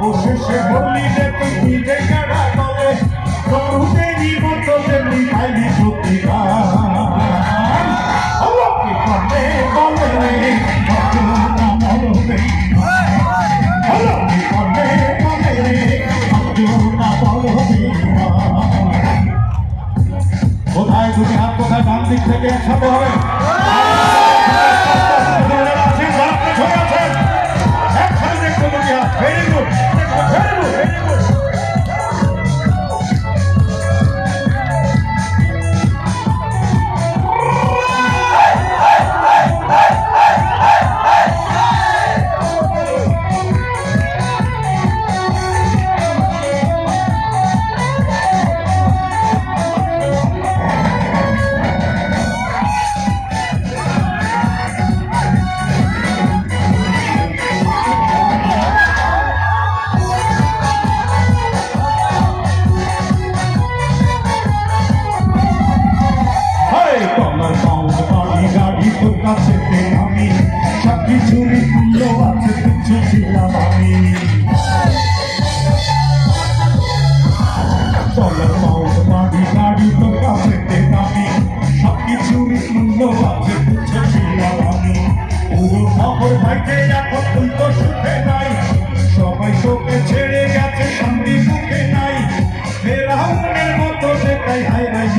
অবশেষে পড়লি যে তুই নিজে গাড়া বলে প্রভুতে জীবন তেমনি পাইলি প্রতিভা আমাকে করে বলে? ভক্তরা কোথায় দুটি হাত, কোথায় ডান দিক থেকে একসাথে হবে? মূল্য আছে তুচ্ছ ছিলাম আমি কলার পাউন্ড বাড়ি গাড়ি তোর কাছে আমি সব কিছুরই মূল্য আছে তুচ্ছ ছিলাম আমি পুরো খবর ভাইকে এখন তুই তো সুখে নাই সবাই তোকে ছেড়ে গেছে শান্তি সুখে নাই ফেরাউনের মতো সেটাই হায় হায়